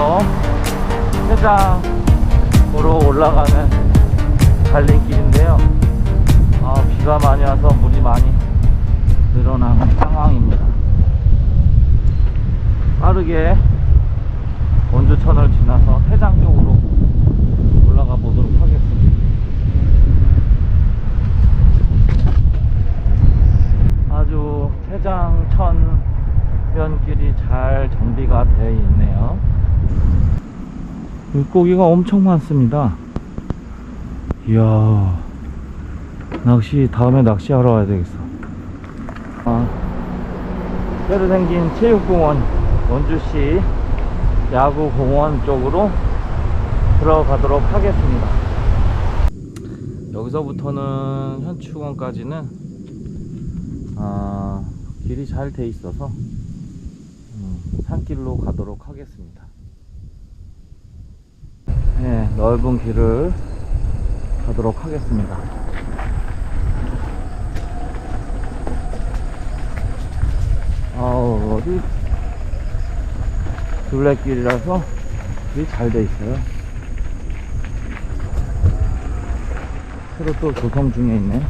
마녀에서 해장으로 올라가는 달림길인데요. 아, 비가 많이 와서 물이 많이 늘어나는 상황입니다. 빠르게 원주천을 지나서 해장 쪽으로 올라가 보도록 하겠습니다. 아주 해장천 변길이 잘 정비가 되어 있네요. 물고기가 엄청 많습니다. 이야, 낚시, 다음에 낚시하러 와야 되겠어. 아, 새로 생긴 체육공원, 원주시 야구공원 쪽으로 들어가도록 하겠습니다. 여기서부터는 현충원까지는 아, 길이 잘 돼 있어서 음, 산길로 가도록 하겠습니다. 네, 넓은 길을 가도록 하겠습니다. 아우, 어디 둘레길이라서 길이 잘 돼 있어요. 새로 또 조성 중에 있네.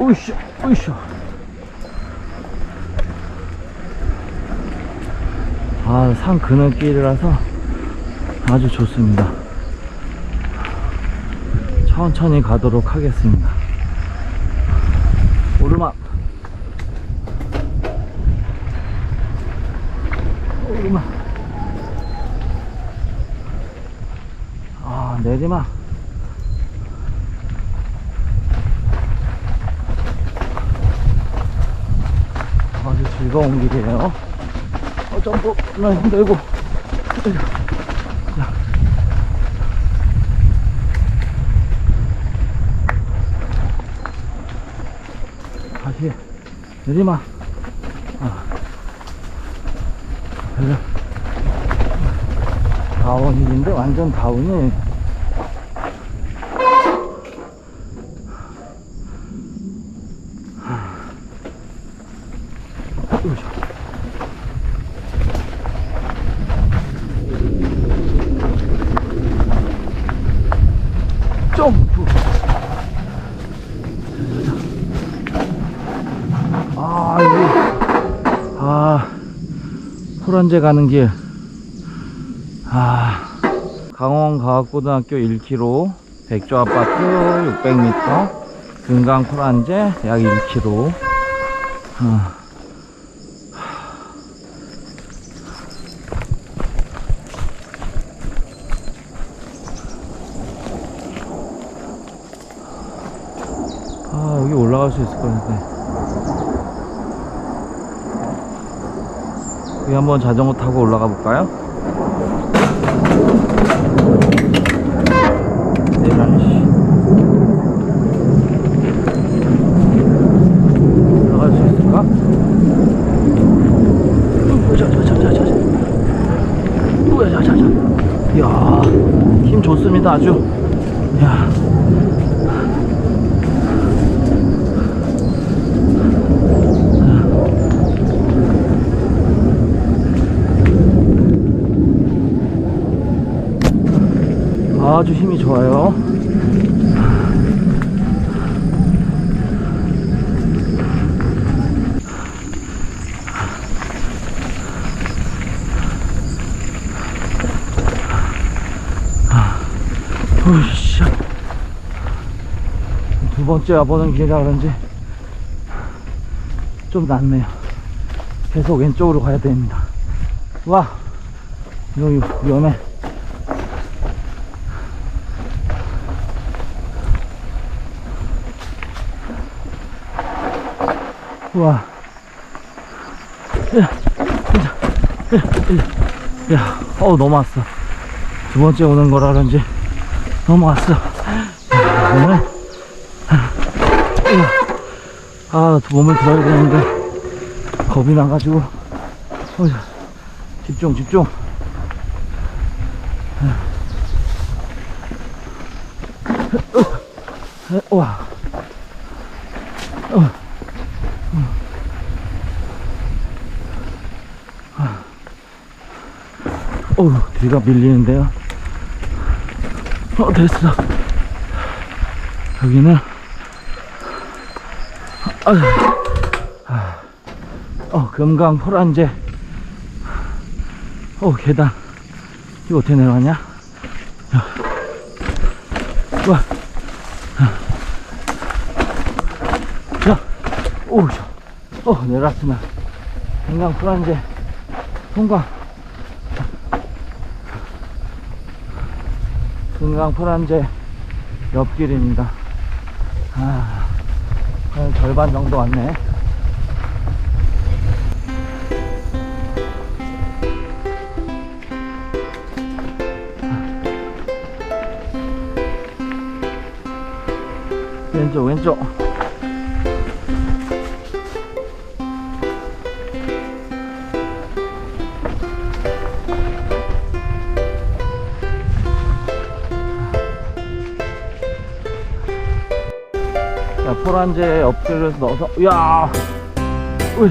으쌰, 으쌰. 아, 산 그늘길이라서 아주 좋습니다. 천천히 가도록 하겠습니다. 오르막. 오르막. 아, 내리막. 아주 즐거운 길이에요. 어, 점프는 힘들고. 자. 다시 내리막. 아. 그래. 다운힐인데 완전 다운이 으쌰. 점프. 아, 여기. 아, 호란제 가는 길. 아, 강원과학고등학교 1km, 백조 아파트 600m, 금강 호란제 약 1km. 아. 아, 여기 올라갈 수 있을 것 같은데. 여기 한번 자전거 타고 올라가 볼까요? 올라갈 수 있을까? 으, 자, 자, 자, 자, 자, 자. 으, 자, 자, 자. 이야, 힘 좋습니다, 아주. 야. 아주 힘이 좋아요. 으쌰. 두 번째 와보는 길이라 그런지 좀 낫네요. 계속 왼쪽으로 가야 됩니다. 와, 여기 위험해. 우와. 야, 야, 야, 야, 어우, 넘어왔어. 두 번째 오는 거라 그런지 넘어왔어. 야, 오늘, 야, 아, 두 몸을 들어야 되는데, 겁이 나가지고, 집중, 집중. 와. 어. 비가 밀리는데요. 어, 됐어. 여기는, 어, 금강 포란제. 어, 계단. 이거 어떻게 내려가냐? 야. 와. 야. 오, 저. 어, 내려왔으면. 금강 포란제. 통과. 금강 포란제 옆길입니다. 아, 한 절반 정도 왔네. 왼쪽, 왼쪽. 자, 포란제 엎드려 넣어서, 야 으.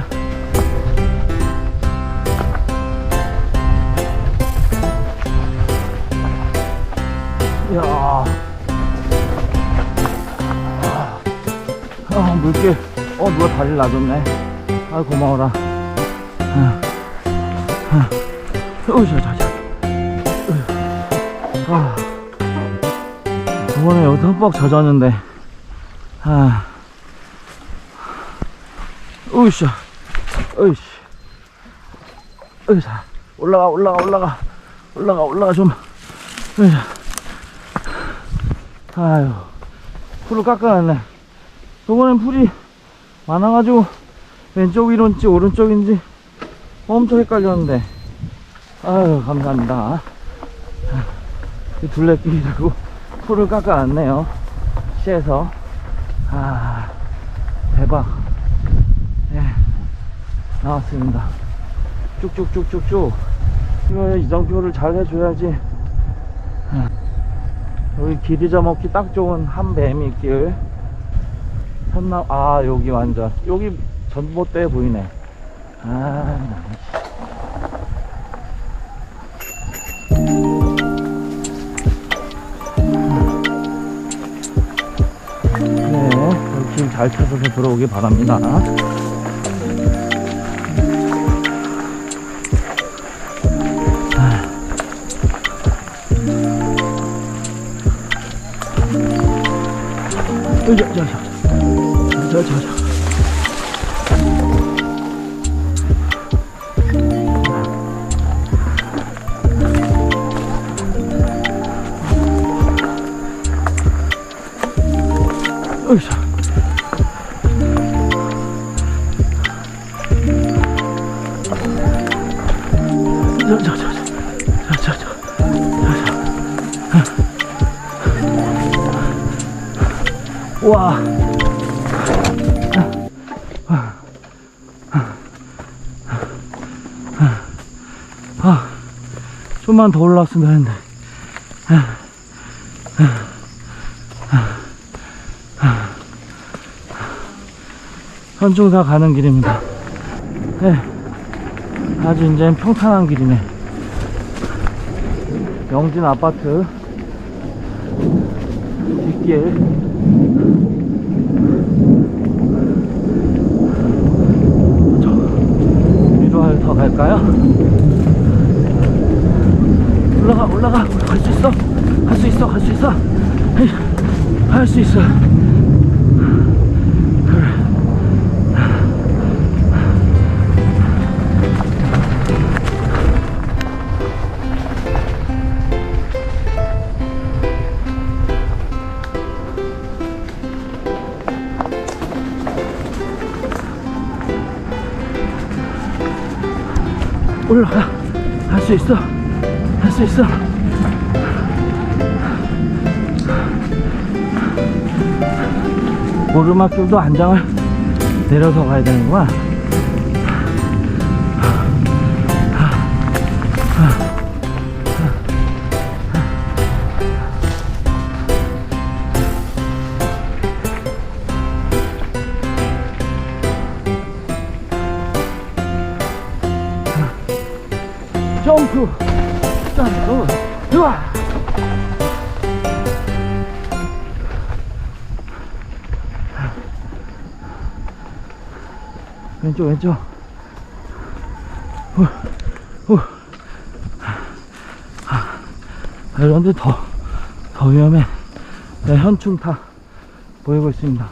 야 아, 물길. 어, 누가 다리를 놔줬네. 아, 고마워라. 아, 아. 어이, 자, 자, 자. 으. 아. 저번에 여기서 흠뻑 젖었는데. 아. 으쌰. 으쌰. 으쌰. 올라가, 올라가, 올라가. 올라가, 올라가, 좀. 으쌰. 아유. 풀을 깎아놨네. 저번엔 풀이 많아가지고 왼쪽 위로인지 오른쪽인지 엄청 헷갈렸는데. 아유, 감사합니다. 이 둘레길이라고 풀을 깎아놨네요. 시에서. 아, 대박. 예, 나왔습니다. 쭉쭉쭉쭉쭉. 이정표를 잘 해줘야지. 아, 여기 길 잊어먹기 딱 좋은 한뱀이 길. 선남, 아, 여기 완전. 여기 전봇대 보이네. 아, 네, 여기 길잘 찾아서 들어오기 바랍니다. 저, 저, 저, 저, 저, 저, 저. 으쌰. 좀만 더 올라왔으면 되는데. 현중사 가는 길입니다. 네, 아주 이제 평탄한 길이네. 영진 아파트 뒷길. 저 위로 더 갈까요? 올라가, 올라가, 갈 수 있어, 갈 수 있어, 할 수 있어. 올라가. 할 수 있어. 할 수 있어 오르막길도 안장을 내려서 가야 되는구나 왼쪽 왼쪽. 후, 후. 아, 이런데 더, 더 위험해. 네, 현충 다 보이고 있습니다.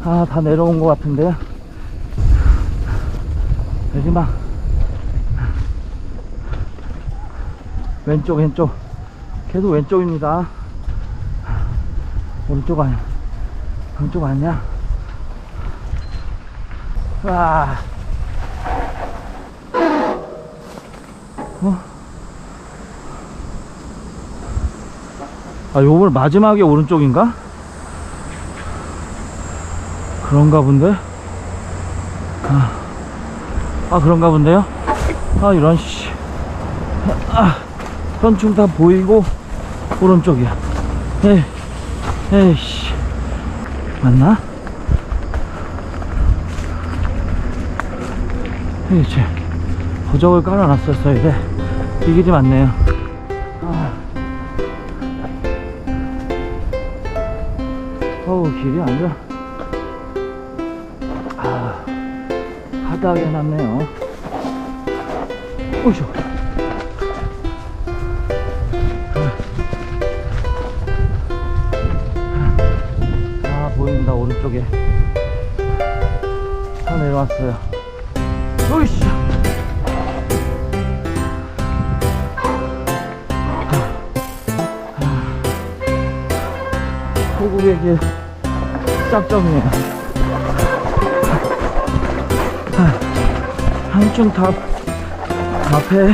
아 다 내려온 것 같은데요? 내리막 왼쪽 왼쪽. 계속 왼쪽입니다. 오른쪽 아니야? 왼쪽 아니야 와 어? 아 요번 마지막에 오른쪽인가? 그런가 본데? 아, 아 그런가 본데요? 아 이런 씨 아, 현충 다 보이고 오른쪽이야 에이 에이씨 맞나? 이씨 부적을 깔아놨었어야 돼이 길이 맞네요. 아. 어우 길이 아니라 아 하다하게 해놨네요. 오이쇼 아 보입니다 오른쪽에. 다 내려왔어요 오이씨. 호국의 길 짝정이에요. 한중탑 앞에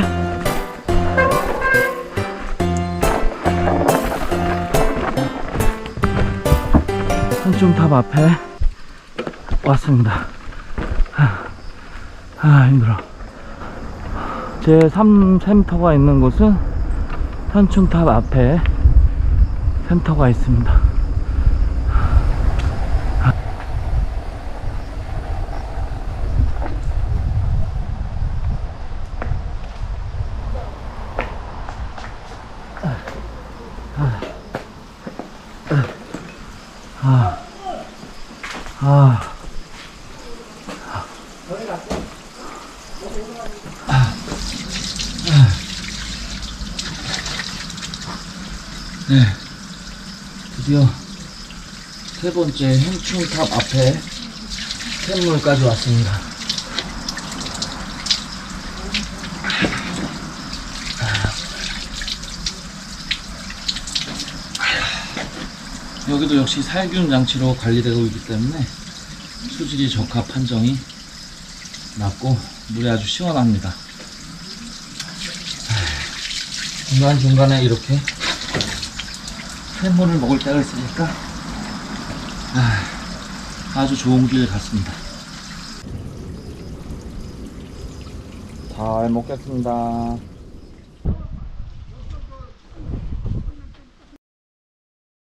한중탑 앞에 왔습니다. 아, 아 힘들어. 제 3센터가 있는 곳은 현충탑 앞에 센터가 있습니다 아. 네. 드디어 세 번째 행충탑 앞에 샘물까지 왔습니다. 여기도 역시 살균 장치로 관리되고 있기 때문에 수질이 적합 판정이 낮고 물이 아주 시원합니다. 중간중간에 이렇게 샘물을 먹을 때가 있으니까 아, 아주 좋은 길 같습니다. 잘 먹겠습니다.